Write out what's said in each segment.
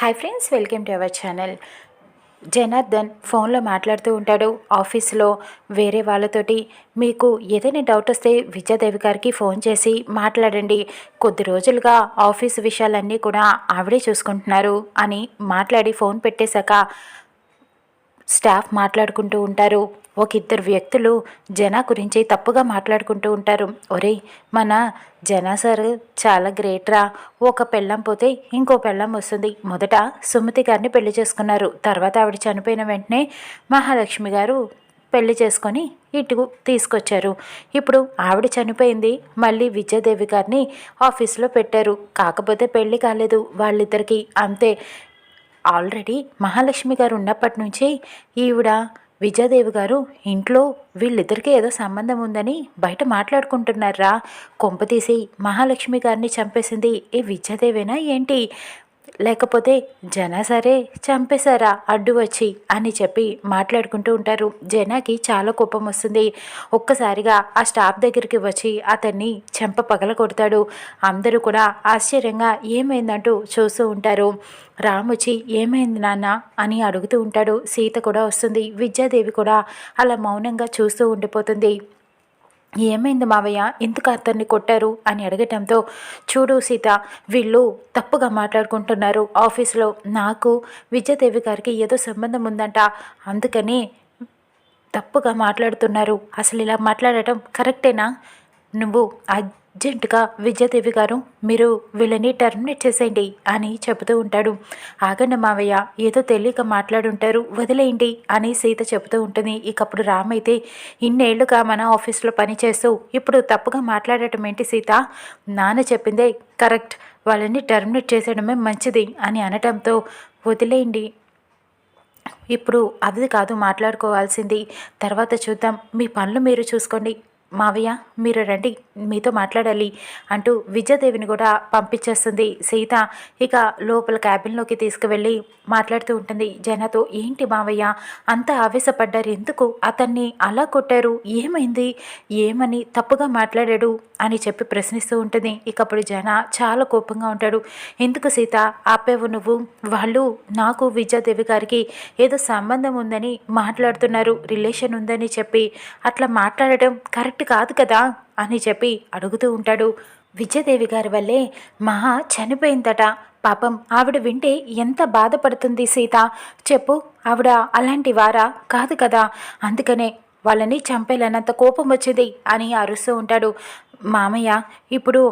Hi friends welcome to our channel Janardhan ఫోన్లో మాట్లాడుతూ ఉంటాడు. ఆఫీస్లో వేరే వాళ్ళతోటి. మీకు ఏదైనా డౌట్ వస్తే విద్యాదేవి గారికి ఫోన్ చేసి మాట్లాడండి. కొద్ది రోజులుగా ఆఫీస్ విషయాలన్నీ కూడా ఆవిడే చూసుకుంటున్నారు అని మాట్లాడి ఫోన్ పెట్టేశాక స్టాఫ్ మాట్లాడుకుంటూ ఉంటారు. ఒక ఇద్దరు వ్యక్తులు జనా గురించి తప్పుగా మాట్లాడుకుంటూ ఉంటారు. ఒరేయ్ మన జనా సార్ చాలా గ్రేట్ రా. ఒక పెళ్ళం పోతే ఇంకో పెళ్ళం వస్తుంది. మొదట సుమతి గారిని పెళ్ళి చేసుకున్నారు. తర్వాత ఆవిడ చనిపోయిన వెంటనే మహాలక్ష్మి గారు పెళ్ళి చేసుకొని ఇటుకు తీసుకొచ్చారు. ఇప్పుడు ఆవిడ చనిపోయింది. మళ్ళీ విజయదేవి గారిని ఆఫీస్లో పెట్టారు. కాకపోతే పెళ్ళి కాలేదు. వాళ్ళిద్దరికీ అంతే. ఆల్రెడీ మహాలక్ష్మి గారు ఉన్నప్పటి నుంచి ఈవిడ విజయదేవి గారు ఇంట్లో వీళ్ళిద్దరికీ ఏదో సంబంధం ఉందని బయట మాట్లాడుకుంటున్నారా? కొంపతీసి మహాలక్ష్మి గారిని చంపేసింది ఈ విజయదేవేనా ఏంటి? లేకపోతే జన సరే చంపేశారా అడ్డు వచ్చి అని చెప్పి మాట్లాడుకుంటూ ఉంటారు. జనాకి చాలా కోపం వస్తుంది. ఒక్కసారిగా ఆ స్టాఫ్ దగ్గరికి వచ్చి అతన్ని చెంప పగల కొడతాడు. అందరూ కూడా ఆశ్చర్యంగా ఏమైందంటూ చూస్తూ ఉంటారు. రామ్ వచ్చి ఏమైంది నాన్న? అని అడుగుతూ ఉంటాడు. సీత కూడా వస్తుంది. విద్యాదేవి కూడా అలా మౌనంగా చూస్తూ ఉండిపోతుంది. ఏమైంది మావయ్య? ఎందుకు అతన్ని కొట్టారు? అని అడగటంతో చూడు సీత వీళ్ళు తప్పుగా మాట్లాడుకుంటున్నారు. ఆఫీస్లో నాకు విజయదేవి గారికి ఏదో సంబంధం ఉందంట. అందుకని తప్పుగా మాట్లాడుతున్నారు. అసలు ఇలా మాట్లాడటం కరెక్టేనా? నువ్వు అర్జెంటుగా విజయదేవి గారు మీరు వీళ్ళని టర్మినేట్ చేసేయండి అని చెబుతూ ఉంటాడు. ఆగండి మావయ్య ఏదో తెలియక మాట్లాడుంటారు వదిలేయండి అని సీత చెబుతూ ఉంటుంది. ఇకప్పుడు రామైతే ఇన్నేళ్ళుగా మన ఆఫీస్లో పనిచేస్తూ ఇప్పుడు తప్పుగా మాట్లాడటం ఏంటి సీత? నాన్న చెప్పిందే కరెక్ట్ వాళ్ళని టర్మినేట్ చేసేయడమే మంచిది అని అనటంతో వదిలేయండి. ఇప్పుడు అది కాదు మాట్లాడుకోవాల్సింది. తర్వాత చూద్దాం. మీ పనులు మీరు చూసుకోండి. మావయ్య మీరు రండి మీతో మాట్లాడాలి అంటూ విజయదేవిని కూడా పంపించేస్తుంది. సీత ఇక లోపల క్యాబిన్లోకి తీసుకువెళ్ళి మాట్లాడుతూ ఉంటుంది. జనతో ఏంటి మావయ్య అంత ఆవేశపడ్డారు ఎందుకు? అతన్ని అలా కొట్టారు ఏమైంది? ఏమని తప్పుగా మాట్లాడాడు? అని చెప్పి ప్రశ్నిస్తూ ఉంటుంది. ఇకప్పుడు జన చాలా కోపంగా ఉంటాడు. ఎందుకు సీత ఆపేవు నువ్వు? వాళ్ళు నాకు విజయాదేవి గారికి ఏదో సంబంధం ఉందని మాట్లాడుతున్నారు రిలేషన్ ఉందని చెప్పి అట్లా మాట్లాడటం కరెక్ట్? కాదు కదా అని చెప్పి అడుగుతూ ఉంటాడు. విజయదేవి గారి వల్లే మహా చనిపోయిందట. పాపం ఆవిడ వింటే ఎంత బాధపడుతుంది సీత. చెప్పు ఆవిడ అలాంటి వారా? కాదు కదా. అందుకనే వాళ్ళని చంపేలేనంత కోపం వచ్చింది అని అరుస్తూ ఉంటాడు. మామయ్య ఇప్పుడు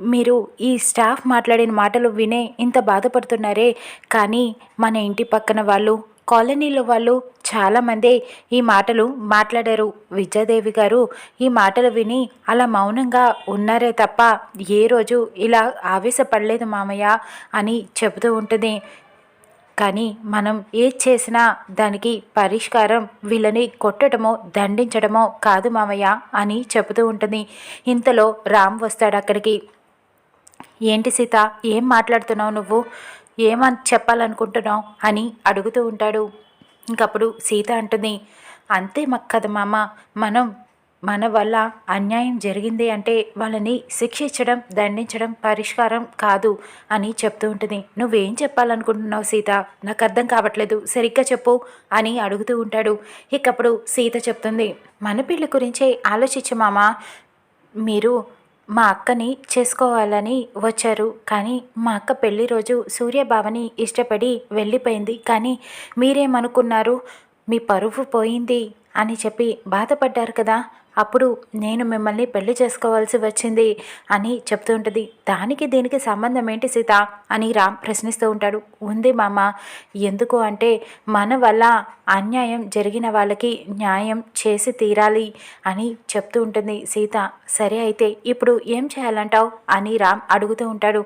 మీరు ఈ స్టాఫ్ మాట్లాడిన మాటలు వినే ఇంత బాధపడుతున్నారే. కానీ మన ఇంటి పక్కన వాళ్ళు కాలనీలో వాళ్ళు చాలామంది ఈ మాటలు మాట్లాడారు. విద్యాదేవి గారు ఈ మాటలు విని అలా మౌనంగా ఉన్నారే తప్ప ఏ రోజు ఇలా ఆవేశపడలేదు మామయ్య అని చెబుతూ ఉంటుంది. కానీ మనం ఏది చేసినా దానికి పరిష్కారం వీళ్ళని కొట్టడమో దండించడమో కాదు మామయ్య అని చెబుతూ ఉంటుంది. ఇంతలో రామ్ వస్తాడు అక్కడికి. ఏంటి సీత? ఏం మాట్లాడుతున్నావు నువ్వు? ఏమని చెప్పాలనుకుంటున్నావు? అని అడుగుతూ ఉంటాడు. ఇంకప్పుడు సీత అంటుంది అంతే మక్కద మామ. మనం మన వల్ల అన్యాయం జరిగింది అంటే వాళ్ళని శిక్షించడం దండించడం పరిష్కారం కాదు అని చెప్తూ ఉంటుంది. నువ్వేం చెప్పాలనుకుంటున్నావు సీత? నాకు అర్థం కావట్లేదు. సరిగ్గా చెప్పు అని అడుగుతూ ఉంటాడు. ఇకప్పుడు సీత చెప్తుంది మన పిల్లి గురించే ఆలోచించు మామ. మీరు మా అక్కని చేసుకోవాలని వచ్చారు. కానీ మా అక్క పెళ్ళి రోజు సూర్యబావని ఇష్టపడి వెళ్ళిపోయింది. కానీ మీరేమనుకున్నారు? మీ పరువు పోయింది అని చెప్పి బాధపడ్డారు కదా. అప్పుడు నేను మిమ్మల్ని పెళ్ళి చేసుకోవాల్సి వచ్చింది అని చెప్తూ ఉంటుంది. దానికి దీనికి సంబంధం ఏంటి సీత? అని రామ్ ప్రశ్నిస్తూ ఉంటాడు. ఉంది మామ ఎందుకు అంటే మన వల్ల అన్యాయం జరిగిన వాళ్ళకి న్యాయం చేసి తీరాలి అని చెప్తూ ఉంటుంది సీత. సరే అయితే ఇప్పుడు ఏం చేయాలంటావు? అని రామ్ అడుగుతూ ఉంటాడు.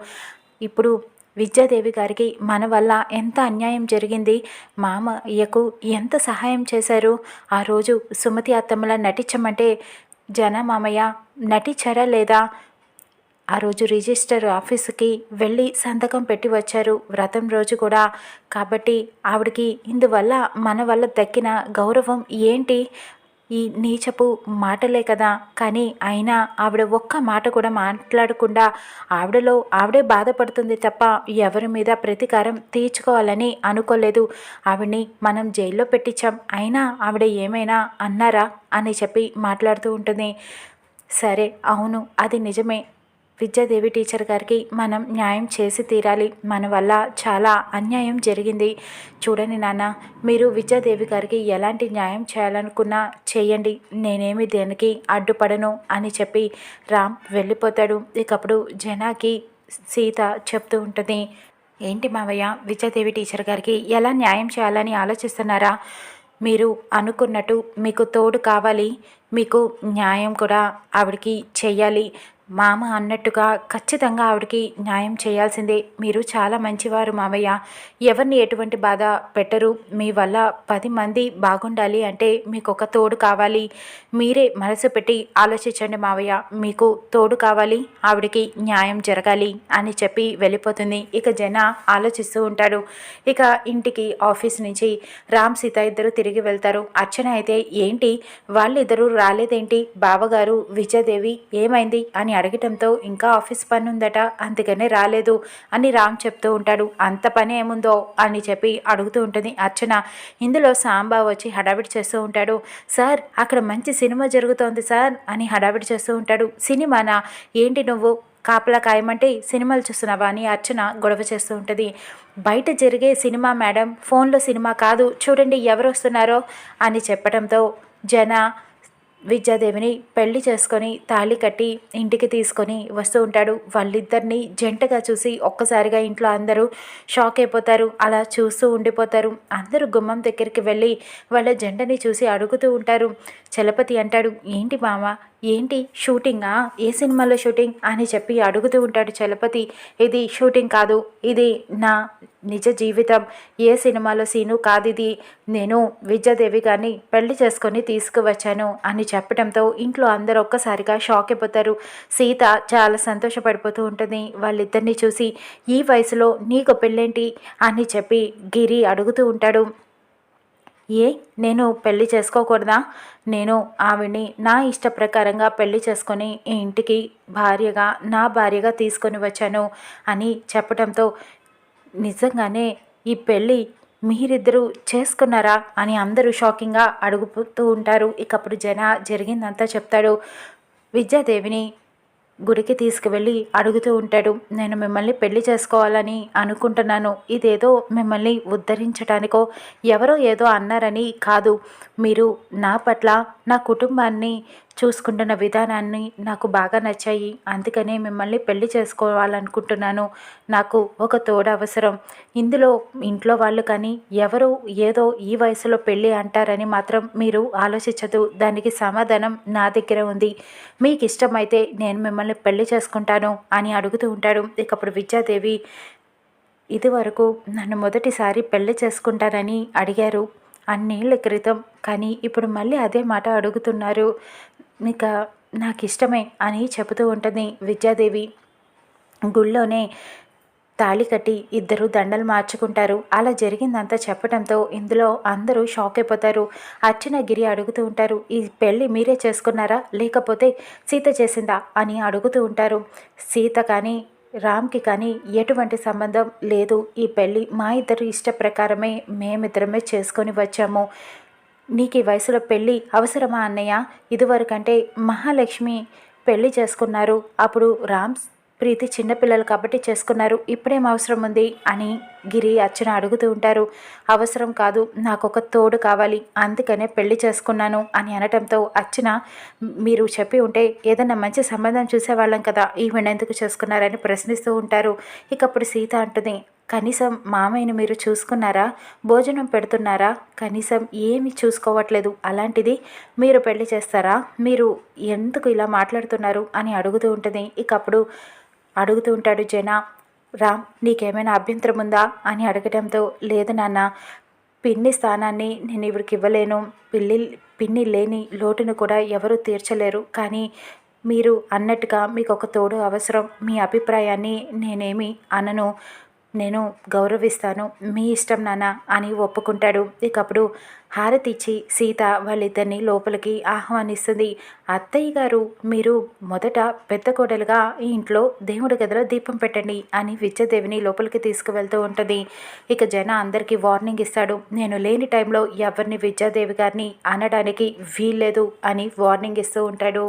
ఇప్పుడు విద్యాదేవి గారికి మన వల్ల ఎంత అన్యాయం జరిగింది? మామయ్యకు ఎంత సహాయం చేశారు? ఆ రోజు సుమతి అత్తమ్మల నటించమంటే జన మామయ్య నటించారా లేదా? ఆ రోజు రిజిస్టర్ ఆఫీసుకి వెళ్ళి సంతకం పెట్టి వచ్చారు వ్రతం రోజు కూడా. కాబట్టి ఆవిడకి ఇందువల్ల మన వల్ల దక్కిన గౌరవం ఏంటి? ఈ నీచపు మాటలే కదా. కానీ అయినా ఆవిడ ఒక్క మాట కూడా మాట్లాడకుండా ఆవిడలో ఆవిడే బాధపడుతుంది తప్ప ఎవరి మీద ప్రతీకారం తీర్చుకోవాలని అనుకోలేదు. ఆవిడ్ని మనం జైల్లో పెట్టించాం. అయినా ఆవిడ ఏమైనా అన్నారా? అని చెప్పి మాట్లాడుతూ ఉంటుంది. సరే అవును అది నిజమే. విద్యాదేవి టీచర్ గారికి మనం న్యాయం చేసి తీరాలి. మన వల్ల చాలా అన్యాయం జరిగింది. చూడండి నాన్న మీరు విద్యాదేవి గారికి ఎలాంటి న్యాయం చేయాలనుకున్నా చేయండి. నేనేమి దేనికి అడ్డుపడను అని చెప్పి రామ్ వెళ్ళిపోతాడు. ఇకప్పుడు జనాకి సీత చెప్తూ ఉంటుంది ఏంటి మావయ్య విద్యాదేవి టీచర్ గారికి ఎలా న్యాయం చేయాలని ఆలోచిస్తున్నారా? మీరు అనుకున్నట్టు మీకు తోడు కావాలి. మీకు న్యాయం కూడా ఆవిడకి చెయ్యాలి మామ అన్నట్టుగా ఖచ్చితంగా ఆవిడకి న్యాయం చేయాల్సిందే. మీరు చాలా మంచివారు మావయ్య. ఎవరిని ఎటువంటి బాధ పెట్టరు. మీ వల్ల పది మంది బాగుండాలి అంటే మీకు ఒక తోడు కావాలి. మీరే మనసు పెట్టి ఆలోచించండి మావయ్య. మీకు తోడు కావాలి. ఆవిడకి న్యాయం జరగాలి అని చెప్పి వెళ్ళిపోతుంది. ఇక జన ఆలోచిస్తూ ఉంటాడు. ఇక ఇంటికి ఆఫీస్ నుంచి రామ్ సీత ఇద్దరు తిరిగి వెళ్తారు. అర్చన అయితే ఏంటి? వాళ్ళిద్దరూ రాలేదేంటి? బావగారు విజయదేవి ఏమైంది? అని అడగటంతో ఇంకా ఆఫీస్ పని ఉందట అందుకనే రాలేదు అని రామ్ చెప్తూ ఉంటాడు. అంత పని ఏముందో? అని చెప్పి అడుగుతూ ఉంటుంది అర్చన. ఇందులో సాంబా వచ్చి హడావిడి చేస్తూ ఉంటాడు. సార్ అక్కడ మంచి సినిమా జరుగుతోంది సార్ అని హడావిడి చేస్తూ ఉంటాడు. సినిమానా? ఏంటి నువ్వు? కాపలా కాయమంటే సినిమాలు చూస్తున్నావా? అని అర్చన గొడవ చేస్తూ ఉంటుంది. బయట జరిగే సినిమా మేడం ఫోన్లో సినిమా కాదు చూడండి ఎవరు వస్తున్నారో అని చెప్పడంతో జన విద్యాదేవిని పెళ్ళి చేసుకొని తాళి కట్టి ఇంటికి తీసుకొని వస్తూ ఉంటాడు. వాళ్ళిద్దరిని జంటగా చూసి ఒక్కసారిగా ఇంట్లో అందరూ షాక్ అయిపోతారు. అలా చూస్తూ ఉండిపోతారు. అందరూ గుమ్మం దగ్గరికి వెళ్ళి వాళ్ళ జంటని చూసి అడుగుతూ ఉంటారు. చలపతి అంటాడు ఏంటి మామ? ఏంటి? షూటింగా? ఏ సినిమాలో షూటింగ్? అని చెప్పి అడుగుతూ ఉంటాడు చలపతి. ఇది షూటింగ్ కాదు. ఇది నా నిజ జీవితం. ఏ సినిమాలో సీను కాదిది నేను విద్యాదేవి గారిని పెళ్ళి చేసుకొని తీసుకువచ్చాను అని చెప్పడంతో ఇంట్లో అందరూ ఒక్కసారిగా షాక్ అయిపోతారు. సీత చాలా సంతోషపడిపోతూ ఉంటుంది. వాళ్ళిద్దరిని చూసి ఈ వయసులో నీకు పెళ్ళేంటి? అని చెప్పి గిరి అడుగుతూ ఉంటాడు. ఏ? నేను పెళ్ళి చేసుకోకూడదా? నేను ఆవిడ్ని నా ఇష్ట ప్రకారంగా పెళ్ళి చేసుకొని ఈ ఇంటికి భార్యగా నా భార్యగా తీసుకొని వచ్చాను అని చెప్పడంతో నిజంగానే ఈ పెళ్ళి మీరిద్దరూ చేసుకున్నారా అని అందరూ షాకింగ్గా అడుగుతూ ఉంటారు. ఇకప్పుడు జన జరిగిందంతా చెప్తాడు. విద్యాదేవిని గుడికి తీసుకువెళ్ళి అడుగుతూ ఉంటాడు. నేను మిమ్మల్ని పెళ్ళి చేసుకోవాలని అనుకుంటున్నాను. ఇదేదో మిమ్మల్ని ఉద్ధరించడానికో ఎవరో ఏదో అన్నారని కాదు. మీరు నా పట్ల నా కుటుంబాన్ని చూసుకుంటున్న విధానాన్ని నాకు బాగా నచ్చాయి. అందుకనే మిమ్మల్ని పెళ్ళి చేసుకోవాలనుకుంటున్నాను. నాకు ఒక తోడు అవసరం ఇందులో ఇంట్లో వాళ్ళు కానీ ఎవరు ఏదో ఈ వయసులో పెళ్ళి అంటారని మాత్రం మీరు ఆలోచించదు. దానికి సమాధానం నా దగ్గర ఉంది. మీకు ఇష్టమైతే నేను మిమ్మల్ని పెళ్ళి చేసుకుంటాను అని అడుగుతూ ఉంటాడు. ఇకప్పుడు విద్యాదేవి ఇదివరకు నన్ను మొదటిసారి పెళ్ళి చేసుకుంటానని అడిగారు అన్నేళ్ళ క్రితం. కానీ ఇప్పుడు మళ్ళీ అదే మాట అడుగుతున్నారు. ఇక నాకు ఇష్టమే అని చెబుతూ ఉంటుంది విద్యాదేవి. గుళ్ళోనే తాళి కట్టి ఇద్దరు దండలు మార్చుకుంటారు. అలా జరిగిందంతా చెప్పడంతో ఇందులో అందరూ షాక్ అయిపోతారు. అర్చనగిరి అడుగుతూ ఉంటారు ఈ పెళ్ళి మీరే చేసుకున్నారా? లేకపోతే సీత చేసిందా? అని అడుగుతూ ఉంటారు. సీత కానీ రామ్కి కానీ ఎటువంటి సంబంధం లేదు. ఈ పెళ్ళి మా ఇద్దరు ఇష్ట ప్రకారమే మేమిద్దరమే చేసుకొని వచ్చాము. నీకు ఈ వయసులో పెళ్ళి అవసరమా అన్నయ్య? ఇదివరకంటే మహాలక్ష్మి పెళ్ళి చేసుకున్నారు. అప్పుడు రామ్ ప్రీతి చిన్నపిల్లలు కాబట్టి చేసుకున్నారు. ఇప్పుడేం అవసరం ఉంది? అని గిరి అర్చన అడుగుతూ ఉంటారు. అవసరం కాదు నాకు ఒక తోడు కావాలి. అందుకనే పెళ్ళి చేసుకున్నాను అని అనటంతో అర్చన మీరు చెప్పి ఉంటే ఏదన్నా మంచి సంబంధం చూసేవాళ్ళం కదా ఈవెన్ ఎందుకు చేసుకున్నారని ప్రశ్నిస్తూ ఉంటారు. ఇకప్పుడు సీత అంటుంది కనీసం మామయ్యను మీరు చూసుకున్నారా? భోజనం పెడుతున్నారా? కనీసం ఏమి చూసుకోవట్లేదు. అలాంటిది మీరు పెళ్ళి చేస్తారా? మీరు ఎందుకు ఇలా మాట్లాడుతున్నారు? అని అడుగుతూ ఉంటుంది ఇక అప్పుడు అడుగుతూ ఉంటాడు జన. రామ్ నీకేమైనా అభ్యంతరం ఉందా? అని అడగడంతో లేదు నాన్న పిన్ని స్థానాన్ని నేను ఇవిడికి ఇవ్వలేను. పిల్లి పిన్ని లేని లోటును కూడా ఎవరు తీర్చలేరు. కానీ మీరు అన్నట్టుగా మీకు ఒక తోడు అవసరం. మీ అభిప్రాయాన్ని నేనేమి అనను. నేను గౌరవిస్తాను మీ ఇష్టం నాన్న అని ఒప్పుకుంటాడు. ఇకప్పుడు హారతిచ్చి హారతి ఇచ్చి సీత వాళ్ళిద్దరిని లోపలికి ఆహ్వానిస్తుంది. అత్తయ్య గారు మీరు మొదట పెద్ద కోడలుగా ఈ ఇంట్లో దేవుడి గదిలో దీపం పెట్టండి అని విద్యాదేవిని లోపలికి తీసుకువెళ్తూ ఉంటుంది. ఇక జన అందరికీ వార్నింగ్ ఇస్తాడు. నేను లేని టైంలో ఎవరిని విద్యాదేవి గారిని అనడానికి వీల్లేదు అని వార్నింగ్ ఇస్తూ ఉంటాడు.